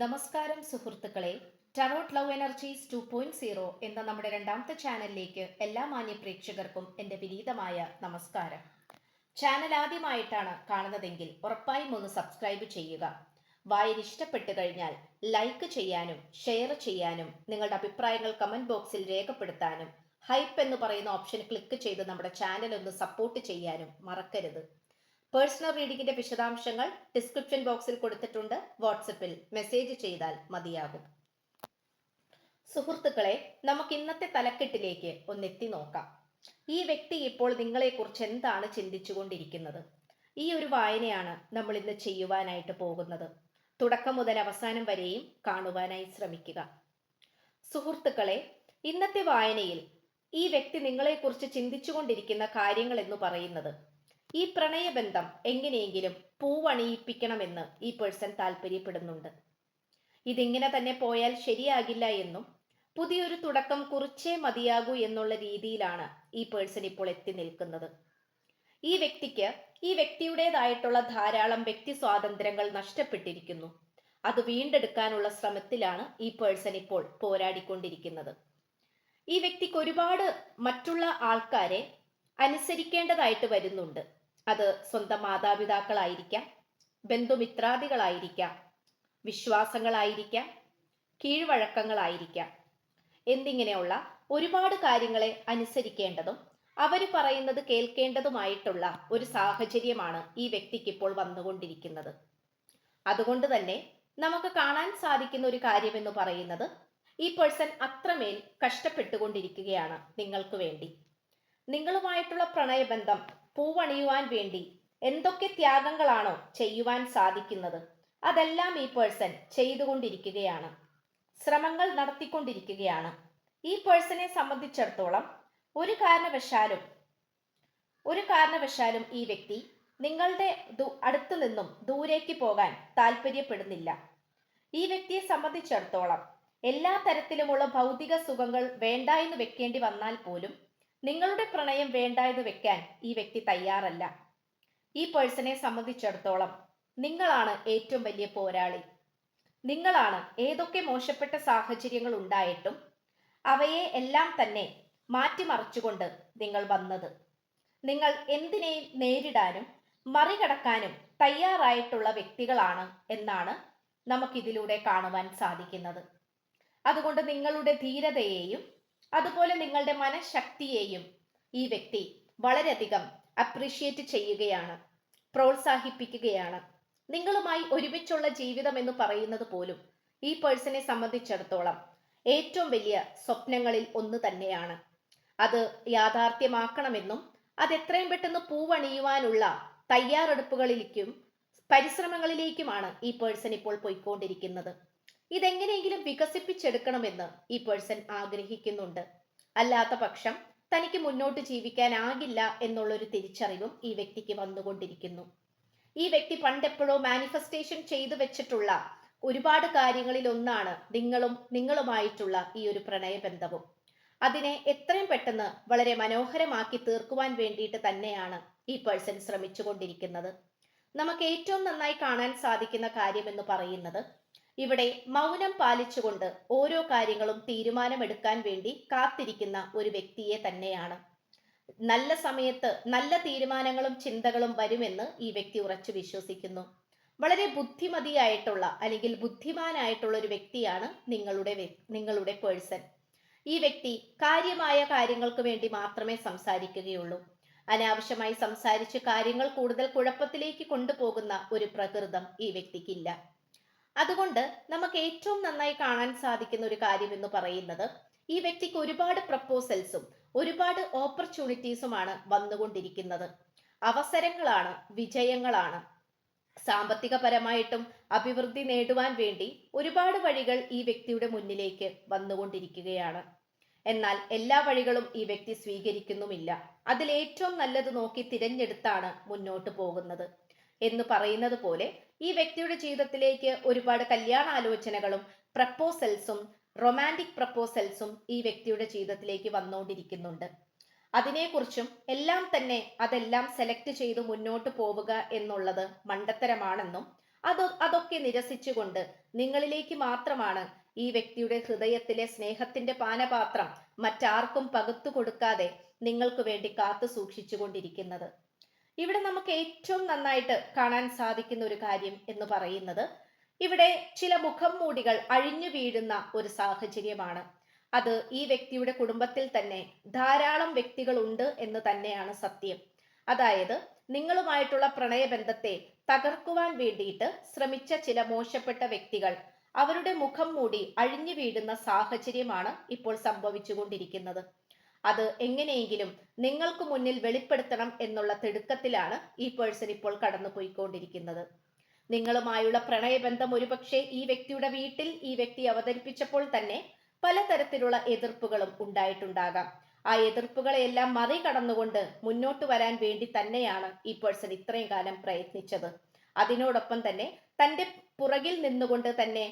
നമസ്കാരം സുഹൃത്തുക്കളെ. Tarot love energies two point zero എന്ന നമ്മുടെ രണ്ടാമത്തെ ചാനലിലേക്ക് എല്ലാ മാന്യ പ്രേക്ഷകർക്കും എന്റെ വിനീതമായ നമസ്കാരം. ചാനൽ ആദ്യമായിട്ടാണ് കാണുന്നതെങ്കിൽ ഉറപ്പായും ഒന്ന് സബ്സ്ക്രൈബ് ചെയ്യുക. വായന ഇഷ്ടപ്പെട്ടു കഴിഞ്ഞാൽ ലൈക്ക് ചെയ്യാനും ഷെയർ ചെയ്യാനും നിങ്ങളുടെ അഭിപ്രായങ്ങൾ കമന്റ് ബോക്സിൽ രേഖപ്പെടുത്താനും ഹൈപ്പ് എന്ന് പറയുന്ന ഓപ്ഷൻ ക്ലിക്ക് ചെയ്ത് നമ്മുടെ ചാനൽ ഒന്ന് സപ്പോർട്ട് ചെയ്യാനും മറക്കരുത്. പേഴ്സണൽ റീഡിംഗിന്റെ വിശദാംശങ്ങൾ ഡിസ്ക്രിപ്ഷൻ ബോക്സിൽ കൊടുത്തിട്ടുണ്ട്. വാട്സപ്പിൽ മെസ്സേജ് ചെയ്താൽ മതിയാകും. സുഹൃത്തുക്കളെ നമുക്ക് ഇന്നത്തെ തലക്കെട്ടിലേക്ക് ഒന്നെത്തി നോക്കാം. ഈ വ്യക്തി ഇപ്പോൾ നിങ്ങളെക്കുറിച്ച് എന്താണ് ചിന്തിച്ചുകൊണ്ടിരിക്കുന്നത്? ഈ ഒരു വായനയാണ് നമ്മൾ ഇന്ന് ചെയ്യുവാനായിട്ട് പോകുന്നത്. തുടക്കം മുതൽ അവസാനം വരെയും കാണുവാനായി ശ്രമിക്കുക. സുഹൃത്തുക്കളെ ഇന്നത്തെ വായനയിൽ ഈ വ്യക്തി നിങ്ങളെക്കുറിച്ച് ചിന്തിച്ചുകൊണ്ടിരിക്കുന്ന കാര്യങ്ങൾ എന്ന് പറയുന്നത് ഈ പ്രണയബന്ധം എങ്ങനെയെങ്കിലും പൂവണിയിപ്പിക്കണമെന്ന് ഈ പേഴ്സൺ താല്പര്യപ്പെടുന്നുണ്ട്. ഇതിങ്ങനെ തന്നെ പോയാൽ ശരിയാകില്ല എന്നും പുതിയൊരു തുടക്കം കുറിച്ചേ മതിയാകൂ എന്നുള്ള രീതിയിലാണ് ഈ പേഴ്സൺ ഇപ്പോൾ എത്തി നിൽക്കുന്നത്. ഈ വ്യക്തിക്ക് ഈ വ്യക്തിയുടേതായിട്ടുള്ള ധാരാളം വ്യക്തി സ്വാതന്ത്ര്യങ്ങൾ നഷ്ടപ്പെട്ടിരിക്കുന്നു. അത് വീണ്ടെടുക്കാനുള്ള ശ്രമത്തിലാണ് ഈ പേഴ്സൺ ഇപ്പോൾ പോരാടിക്കൊണ്ടിരിക്കുന്നത്. ഈ വ്യക്തിക്ക് ഒരുപാട് മറ്റുള്ള ആൾക്കാരെ അനുസരിക്കേണ്ടതായിട്ട് വരുന്നുണ്ട്. അത് സ്വന്തം മാതാപിതാക്കളായിരിക്കാം ബന്ധുമിത്രാദികളായിരിക്കാം വിശ്വാസങ്ങളായിരിക്കാം കീഴ്വഴക്കങ്ങളായിരിക്കാം എന്നിങ്ങനെയുള്ള ഒരുപാട് കാര്യങ്ങളെ അനുസരിക്കേണ്ടതും അവർ പറയുന്നത് കേൾക്കേണ്ടതുമായിട്ടുള്ള ഒരു സാഹചര്യമാണ് ഈ വ്യക്തിക്ക് ഇപ്പോൾ വന്നുകൊണ്ടിരിക്കുന്നത്. അതുകൊണ്ട് തന്നെ നമുക്ക് കാണാൻ സാധിക്കുന്ന ഒരു കാര്യമെന്ന് പറയുന്നത് ഈ പേഴ്സൺ അത്രമേൽ കഷ്ടപ്പെട്ടുകൊണ്ടിരിക്കുകയാണ് നിങ്ങൾക്ക് വേണ്ടി. നിങ്ങളുമായിട്ടുള്ള പ്രണയബന്ധം പൂവണിയുവാൻ വേണ്ടി എന്തൊക്കെ ത്യാഗങ്ങളാണോ ചെയ്യുവാൻ സാധിക്കുന്നത്? അതെല്ലാം ഈ പേഴ്സൺ ചെയ്തുകൊണ്ടിരിക്കുകയാണ്. ശ്രമങ്ങൾ നടത്തിക്കൊണ്ടിരിക്കുകയാണ്. ഈ പേഴ്സണെ സംബന്ധിച്ചിടത്തോളം ഒരു കാരണവശാലും ഒരു കാരണവശാലും ഈ വ്യക്തി നിങ്ങളുടെ അടുത്തു നിന്നും ദൂരേക്ക് പോകാൻ താല്പര്യപ്പെടുന്നില്ല. ഈ വ്യക്തിയെ സംബന്ധിച്ചിടത്തോളം എല്ലാ തരത്തിലുമുള്ള ഭൗതിക സുഖങ്ങൾ വേണ്ട എന്ന് വെക്കേണ്ടി വന്നാൽ പോലും നിങ്ങളുടെ പ്രണയം വേണ്ട എന്ന് വെക്കാൻ ഈ വ്യക്തി തയ്യാറല്ല. ഈ പേഴ്സണെ സംബന്ധിച്ചിടത്തോളം നിങ്ങളാണ് ഏറ്റവും വലിയ പോരാളി. നിങ്ങളാണ് ഏതൊക്കെ മോശപ്പെട്ട സാഹചര്യങ്ങൾ ഉണ്ടായിട്ടും അവയെ എല്ലാം തന്നെ മാറ്റിമറിച്ചുകൊണ്ട് നിങ്ങൾ വന്നത്. നിങ്ങൾ എന്തിനേയും നേരിടാനും മറികടക്കാനും തയ്യാറായിട്ടുള്ള വ്യക്തികളാണ് എന്നാണ് നമുക്കിതിലൂടെ കാണുവാൻ സാധിക്കുന്നത്. അതുകൊണ്ട് നിങ്ങളുടെ ധീരതയെയും അതുപോലെ നിങ്ങളുടെ മനഃശക്തിയെയും ഈ വ്യക്തി വളരെയധികം അപ്രീഷിയേറ്റ് ചെയ്യുകയാണ് പ്രോത്സാഹിപ്പിക്കുകയാണ്. നിങ്ങളുമായി ഒരുമിച്ചുള്ള ജീവിതം എന്ന് പറയുന്നത് പോലും ഈ പേഴ്സണെ സംബന്ധിച്ചിടത്തോളം ഏറ്റവും വലിയ സ്വപ്നങ്ങളിൽ ഒന്ന് തന്നെയാണ്. അത് യാഥാർത്ഥ്യമാക്കണമെന്നും അത് എത്രയും പെട്ടെന്ന് പൂവണിയുവാനുള്ള തയ്യാറെടുപ്പുകളിലേക്കും പരിശ്രമങ്ങളിലേക്കുമാണ് ഈ പേഴ്സൺ ഇപ്പോൾ പോയിക്കൊണ്ടിരിക്കുന്നത്. ഇതെങ്ങനെയെങ്കിലും വികസിപ്പിച്ചെടുക്കണമെന്ന് ഈ പേഴ്സൺ ആഗ്രഹിക്കുന്നുണ്ട്. അല്ലാത്ത പക്ഷം തനിക്ക് മുന്നോട്ട് ജീവിക്കാനാകില്ല എന്നുള്ളൊരു തിരിച്ചറിവും ഈ വ്യക്തിക്ക് വന്നുകൊണ്ടിരിക്കുന്നു. ഈ വ്യക്തി പണ്ടെപ്പോഴോ മാനിഫെസ്റ്റേഷൻ ചെയ്തു വെച്ചിട്ടുള്ള ഒരുപാട് കാര്യങ്ങളിൽ ഒന്നാണ് നിങ്ങളും നിങ്ങളുമായിട്ടുള്ള ഈ ഒരു പ്രണയബന്ധവും. അതിനെ എത്രയും പെട്ടെന്ന് വളരെ മനോഹരമാക്കി തീർക്കുവാൻ വേണ്ടിയിട്ട് തന്നെയാണ് ഈ പേഴ്സൺ ശ്രമിച്ചുകൊണ്ടിരിക്കുന്നത്. നമുക്ക് ഏറ്റവും നന്നായി കാണാൻ സാധിക്കുന്ന കാര്യം എന്ന് പറയുന്നത് ഇവിടെ മൗനം പാലിച്ചുകൊണ്ട് ഓരോ കാര്യങ്ങളും തീരുമാനമെടുക്കാൻ വേണ്ടി കാത്തിരിക്കുന്ന ഒരു വ്യക്തിയെ തന്നെയാണ്. നല്ല സമയത്ത് നല്ല തീരുമാനങ്ങളും ചിന്തകളും വരുമെന്ന് ഈ വ്യക്തി ഉറച്ചു വിശ്വസിക്കുന്നു. വളരെ ബുദ്ധിമതിയായിട്ടുള്ള അല്ലെങ്കിൽ ബുദ്ധിമാനായിട്ടുള്ള ഒരു വ്യക്തിയാണ് നിങ്ങളുടെ നിങ്ങളുടെ പേഴ്സൺ. ഈ വ്യക്തി കാര്യമായ കാര്യങ്ങൾക്ക് വേണ്ടി മാത്രമേ സംസാരിക്കുകയുള്ളൂ. അനാവശ്യമായി സംസാരിച്ച് കാര്യങ്ങൾ കൂടുതൽ കുഴപ്പത്തിലേക്ക് കൊണ്ടുപോകുന്ന ഒരു പ്രകൃതം ഈ വ്യക്തിക്കില്ല. അതുകൊണ്ട് നമുക്ക് ഏറ്റവും നന്നായി കാണാൻ സാധിക്കുന്ന ഒരു കാര്യം എന്ന് പറയുന്നത് ഈ വ്യക്തിക്ക് ഒരുപാട് പ്രപ്പോസൽസും ഒരുപാട് ഓപ്പർച്യൂണിറ്റീസുമാണ് വന്നുകൊണ്ടിരിക്കുന്നത്. അവസരങ്ങളാണ് വിജയങ്ങളാണ്. സാമ്പത്തികപരമായിട്ടും അഭിവൃദ്ധി നേടുവാൻ വേണ്ടി ഒരുപാട് വഴികൾ ഈ വ്യക്തിയുടെ മുന്നിലേക്ക് വന്നുകൊണ്ടിരിക്കുകയാണ്. എന്നാൽ എല്ലാ വഴികളും ഈ വ്യക്തി സ്വീകരിക്കുന്നുമില്ല. അതിൽ ഏറ്റവും നല്ലത് നോക്കി തിരഞ്ഞെടുത്താണ് മുന്നോട്ട് പോകുന്നത്. എന്ന് പറയുന്നത് പോലെ ഈ വ്യക്തിയുടെ ജീവിതത്തിലേക്ക് ഒരുപാട് കല്യാണാലോചനകളും പ്രപ്പോസൽസും റൊമാന്റിക് പ്രപ്പോസൽസും ഈ വ്യക്തിയുടെ ജീവിതത്തിലേക്ക് വന്നുകൊണ്ടിരിക്കുന്നുണ്ട്. അതിനെക്കുറിച്ചും എല്ലാം തന്നെ അതെല്ലാം സെലക്ട് ചെയ്ത് മുന്നോട്ട് പോവുക എന്നുള്ളത് മണ്ടത്തരമാണെന്നും അത് അതൊക്കെ നിരസിച്ചുകൊണ്ട് നിങ്ങളിലേക്ക് മാത്രമാണ് ഈ വ്യക്തിയുടെ ഹൃദയത്തിലെ സ്നേഹത്തിന്റെ പാനപാത്രം മറ്റാർക്കും പകുത്തു കൊടുക്കാതെ നിങ്ങൾക്ക് വേണ്ടി കാത്തു സൂക്ഷിച്ചു കൊണ്ടിരിക്കുന്നത് ഇവിടെ നമുക്ക് ഏറ്റവും നന്നായിട്ട് കാണാൻ സാധിക്കുന്ന ഒരു കാര്യം എന്ന് പറയുന്നത് ഇവിടെ ചില മുഖം മൂടികൾ അഴിഞ്ഞു വീഴുന്ന ഒരു സാഹചര്യമാണ്. അത് ഈ വ്യക്തിയുടെ കുടുംബത്തിൽ തന്നെ ധാരാളം വ്യക്തികൾ ഉണ്ട് എന്ന് തന്നെയാണ് സത്യം. അതായത് നിങ്ങളുമായിട്ടുള്ള പ്രണയബന്ധത്തെ തകർക്കുവാൻ വേണ്ടിയിട്ട് ശ്രമിച്ച ചില മോശപ്പെട്ട വ്യക്തികൾ അവരുടെ മുഖം മൂടി അഴിഞ്ഞു വീഴുന്ന സാഹചര്യമാണ് ഇപ്പോൾ സംഭവിച്ചുകൊണ്ടിരിക്കുന്നത്. അത് എങ്ങനെയെങ്കിലും നിങ്ങൾക്ക് മുന്നിൽ വെളിപ്പെടുത്തണം എന്നുള്ള തിടുക്കത്തിലാണ് ഈ പേഴ്സൺ ഇപ്പോൾ കടന്നു പോയിക്കൊണ്ടിരിക്കുന്നത് നിങ്ങളുമായുള്ള പ്രണയബന്ധം ഒരുപക്ഷെ ഈ വ്യക്തിയുടെ വീട്ടിൽ ഈ വ്യക്തി അവതരിപ്പിച്ചപ്പോൾ തന്നെ പലതരത്തിലുള്ള എതിർപ്പുകളും ഉണ്ടായിട്ടുണ്ടാകാം. ആ എതിർപ്പുകളെയെല്ലാം മറികടന്നുകൊണ്ട് മുന്നോട്ട് വരാൻ വേണ്ടി തന്നെയാണ് ഈ പേഴ്സൺ ഇത്രയും കാലം പ്രയത്നിച്ചത്. അതിനോടൊപ്പം തന്നെ തന്റെ പുറകിൽ നിന്നുകൊണ്ട് തന്നെ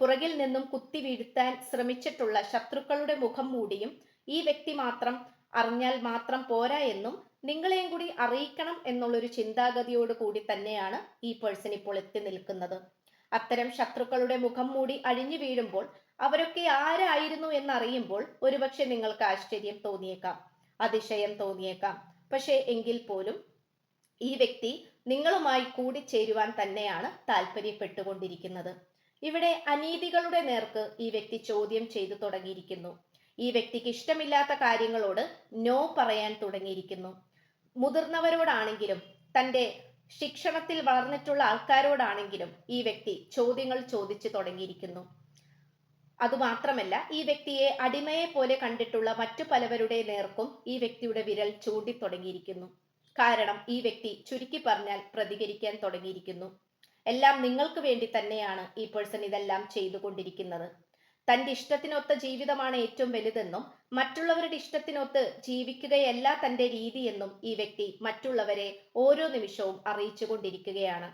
പുറകിൽ നിന്നും കുത്തി വീഴ്ത്താൻ ശ്രമിച്ചിട്ടുള്ള ശത്രുക്കളുടെ മുഖം മൂടിയും ഈ വ്യക്തി മാത്രം അറിഞ്ഞാൽ മാത്രം പോരാ എന്നും നിങ്ങളെയും കൂടി അറിയിക്കണം എന്നുള്ളൊരു ചിന്താഗതിയോട് കൂടി തന്നെയാണ് ഈ പേഴ്സൺ ഇപ്പോൾ എത്തി നിൽക്കുന്നത്. അത്തരം ശത്രുക്കളുടെ മുഖം മൂടി അഴിഞ്ഞു വീഴുമ്പോൾ അവരൊക്കെ ആരായിരുന്നു എന്നറിയുമ്പോൾ ഒരുപക്ഷെ നിങ്ങൾക്ക് ആശ്ചര്യം തോന്നിയേക്കാം അതിശയം തോന്നിയേക്കാം. പക്ഷേ എങ്കിൽ പോലും ഈ വ്യക്തി നിങ്ങളുമായി കൂടിച്ചേരുവാൻ തന്നെയാണ് താല്പര്യപ്പെട്ടുകൊണ്ടിരിക്കുന്നത്. ഇവിടെ അനീതികളുടെ നേർക്ക് ഈ വ്യക്തി ചോദ്യം ചെയ്തു തുടങ്ങിയിരിക്കുന്നു. ഈ വ്യക്തിക്ക് ഇഷ്ടമില്ലാത്ത കാര്യങ്ങളോട് നോ പറയാൻ തുടങ്ങിയിരിക്കുന്നു. മുതിർന്നവരോടാണെങ്കിലും തന്റെ ശിക്ഷണത്തിൽ വളർന്നിട്ടുള്ള ആൾക്കാരോടാണെങ്കിലും ഈ വ്യക്തി ചോദ്യങ്ങൾ ചോദിച്ചു തുടങ്ങിയിരിക്കുന്നു. അതുമാത്രമല്ല ഈ വ്യക്തിയെ അടിമയെ പോലെ കണ്ടിട്ടുള്ള മറ്റു പലവരുടെ നേർക്കും ഈ വ്യക്തിയുടെ വിരൽ ചൂണ്ടി തുടങ്ങിയിരിക്കുന്നു. കാരണം ഈ വ്യക്തി ചുരുക്കി പറഞ്ഞാൽ പ്രതികരിക്കാൻ തുടങ്ങിയിരിക്കുന്നു. എല്ലാം നിങ്ങൾക്ക് വേണ്ടി തന്നെയാണ് ഈ പേഴ്സൺ ഇതെല്ലാം ചെയ്തുകൊണ്ടിരിക്കുന്നത്. തന്റെ ഇഷ്ടത്തിനൊത്ത ജീവിതമാണ് ഏറ്റവും വലുതെന്നും മറ്റുള്ളവരുടെ ഇഷ്ടത്തിനൊത്ത് ജീവിക്കുകയല്ല തന്റെ രീതിയെന്നും ഈ വ്യക്തി മറ്റുള്ളവരെ ഓരോ നിമിഷവും അറിയിച്ചു കൊണ്ടിരിക്കുകയാണ്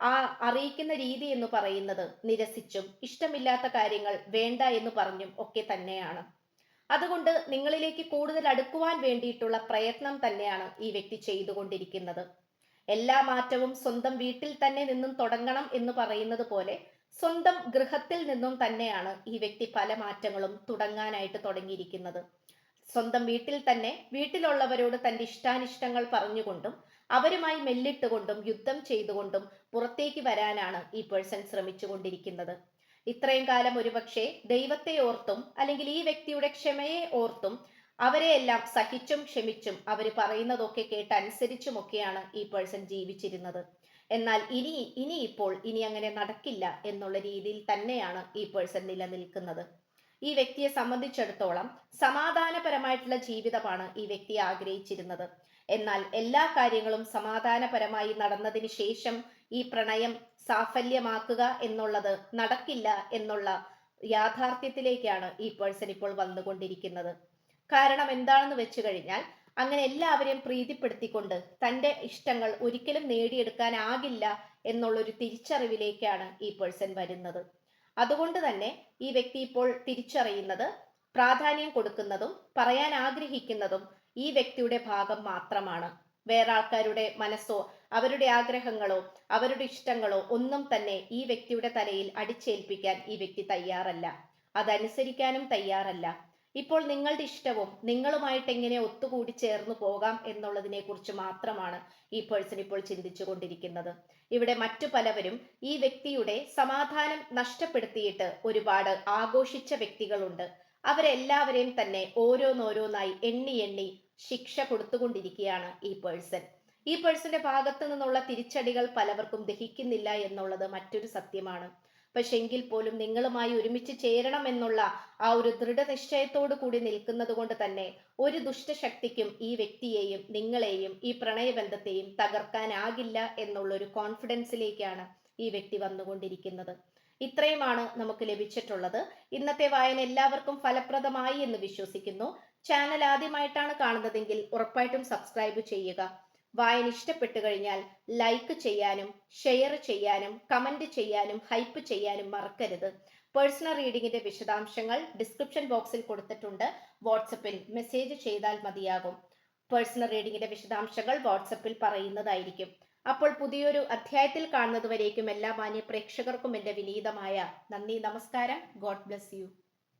ആ അറിയിക്കുന്ന രീതി എന്ന് പറയുന്നത് നിരസിച്ചും ഇഷ്ടമില്ലാത്ത കാര്യങ്ങൾ വേണ്ട എന്ന് പറഞ്ഞും ഒക്കെ തന്നെയാണ്. അതുകൊണ്ട് നിങ്ങളിലേക്ക് കൂടുതൽ അടുക്കുവാൻ വേണ്ടിയിട്ടുള്ള പ്രയത്നം തന്നെയാണ് ഈ വ്യക്തി ചെയ്തുകൊണ്ടിരിക്കുന്നത്. എല്ലാ മാറ്റവും സ്വന്തം വീട്ടിൽ തന്നെ നിന്നും തുടങ്ങണം എന്ന് പറയുന്നത് പോലെ സ്വന്തം ഗൃഹത്തിൽ നിന്നും തന്നെയാണ് ഈ വ്യക്തി പല മാറ്റങ്ങളും തുടങ്ങാനായിട്ട് തുടങ്ങിയിരിക്കുന്നത്. സ്വന്തം വീട്ടിൽ തന്നെ വീട്ടിലുള്ളവരോട് തന്റെ ഇഷ്ടാനിഷ്ടങ്ങൾ പറഞ്ഞുകൊണ്ടും അവരുമായി മെല്ലിട്ടുകൊണ്ടും യുദ്ധം ചെയ്തുകൊണ്ടും പുറത്തേക്ക് വരാനാണ് ഈ പേഴ്സൺ ശ്രമിച്ചുകൊണ്ടിരിക്കുന്നത്. ഇത്രയും കാലം ഒരുപക്ഷെ ദൈവത്തെ ഓർത്തും അല്ലെങ്കിൽ ഈ വ്യക്തിയുടെ ക്ഷമയെ ഓർത്തും അവരെ എല്ലാം സഹിച്ചും ക്ഷമിച്ചും അവർ പറയുന്നതൊക്കെ കേട്ട് അനുസരിച്ചുമൊക്കെയാണ് ഈ പേഴ്സൺ ജീവിച്ചിരുന്നത്. എന്നാൽ ഇനി ഇനി ഇപ്പോൾ ഇനി അങ്ങനെ നടക്കില്ല എന്നുള്ള രീതിയിൽ തന്നെയാണ് ഈ പേഴ്സൺ നിലനിൽക്കുന്നത്. ഈ വ്യക്തിയെ സംബന്ധിച്ചിടത്തോളം സമാധാനപരമായിട്ടുള്ള ജീവിതമാണ് ഈ വ്യക്തി ആഗ്രഹിച്ചിരുന്നത്. എന്നാൽ എല്ലാ കാര്യങ്ങളും സമാധാനപരമായി നടന്നതിന് ശേഷം ഈ പ്രണയം സാഫല്യമാക്കുക എന്നുള്ളത് നടക്കില്ല എന്നുള്ള യാഥാർത്ഥ്യത്തിലേക്കാണ് ഈ പേഴ്സൺ ഇപ്പോൾ വന്നുകൊണ്ടിരിക്കുന്നത്. കാരണം എന്താണെന്ന് വെച്ചു കഴിഞ്ഞാൽ അങ്ങനെ എല്ലാവരെയും പ്രീതിപ്പെടുത്തിക്കൊണ്ട് തന്റെ ഇഷ്ടങ്ങൾ ഒരിക്കലും നേടിയെടുക്കാനാകില്ല എന്നുള്ളൊരു തിരിച്ചറിവിലേക്കാണ് ഈ പേഴ്സൺ വരുന്നത്. അതുകൊണ്ട് തന്നെ ഈ വ്യക്തി ഇപ്പോൾ തിരിച്ചറിയുന്നത് പ്രാധാന്യം കൊടുക്കുന്നതും പറയാൻ ആഗ്രഹിക്കുന്നതും ഈ വ്യക്തിയുടെ ഭാഗം മാത്രമാണ്. വേറെ ആൾക്കാരുടെ മനസ്സോ അവരുടെ ആഗ്രഹങ്ങളോ അവരുടെ ഇഷ്ടങ്ങളോ ഒന്നും തന്നെ ഈ വ്യക്തിയുടെ തലയിൽ അടിച്ചേൽപ്പിക്കാൻ ഈ വ്യക്തി തയ്യാറല്ല. അതനുസരിക്കാനും തയ്യാറല്ല. ഇപ്പോൾ നിങ്ങളുടെ ഇഷ്ടവും നിങ്ങളുമായിട്ട് എങ്ങനെ ഒത്തുകൂടി ചേർന്ന് പോകാം എന്നുള്ളതിനെ കുറിച്ച് മാത്രമാണ് ഈ പേഴ്സൺ ഇപ്പോൾ ചിന്തിച്ചു കൊണ്ടിരിക്കുന്നത്. ഇവിടെ മറ്റു പലവരും ഈ വ്യക്തിയുടെ സമാധാനം നഷ്ടപ്പെടുത്തിയിട്ട് ഒരുപാട് ആഘോഷിച്ച വ്യക്തികളുണ്ട്. അവരെല്ലാവരെയും തന്നെ ഓരോന്നോരോന്നായി എണ്ണി എണ്ണി ശിക്ഷ കൊടുത്തുകൊണ്ടിരിക്കുകയാണ് ഈ പേഴ്സൺ ഈ പേഴ്സന്റെ ഭാഗത്തു നിന്നുള്ള തിരിച്ചടികൾ പലവർക്കും ദഹിക്കുന്നില്ല എന്നുള്ളത് മറ്റൊരു സത്യമാണ്. പക്ഷെ എങ്കിൽ പോലും നിങ്ങളുമായി ഒരുമിച്ച് ചേരണം എന്നുള്ള ആ ഒരു ദൃഢനിശ്ചയത്തോടു കൂടി നിൽക്കുന്നത് കൊണ്ട് തന്നെ ഒരു ദുഷ്ടശക്തിക്കും ഈ വ്യക്തിയെയും നിങ്ങളെയും ഈ പ്രണയബന്ധത്തെയും തകർക്കാനാകില്ല എന്നുള്ള ഒരു കോൺഫിഡൻസിലേക്കാണ് ഈ വ്യക്തി വന്നുകൊണ്ടിരിക്കുന്നത്. ഇത്രയുമാണ് നമുക്ക് ലഭിച്ചിട്ടുള്ളത്. ഇന്നത്തെ വായന എല്ലാവർക്കും ഫലപ്രദമായി എന്ന് വിശ്വസിക്കുന്നു. ചാനൽ ആദ്യമായിട്ടാണ് കാണുന്നതെങ്കിൽ ഉറപ്പായിട്ടും സബ്സ്ക്രൈബ് ചെയ്യുക. വായന ഇഷ്ടപ്പെട്ടു കഴിഞ്ഞാൽ ലൈക്ക് ചെയ്യാനും ഷെയർ ചെയ്യാനും കമന്റ് ചെയ്യാനും ഹൈപ്പ് ചെയ്യാനും മറക്കരുത്. പേഴ്സണൽ റീഡിങ്ങിന്റെ വിശദാംശങ്ങൾ ഡിസ്ക്രിപ്ഷൻ ബോക്സിൽ കൊടുത്തിട്ടുണ്ട്. വാട്സപ്പിൽ മെസ്സേജ് ചെയ്താൽ മതിയാകും. പേഴ്സണൽ റീഡിങ്ങിന്റെ വിശദാംശങ്ങൾ വാട്സപ്പിൽ പറയുന്നതായിരിക്കും. അപ്പോൾ പുതിയൊരു അധ്യായത്തിൽ കാണുന്നതുവരേക്കും എല്ലാ മാന്യ പ്രേക്ഷകർക്കും എന്റെ വിനീതമായ നന്ദി നമസ്കാരം. God bless you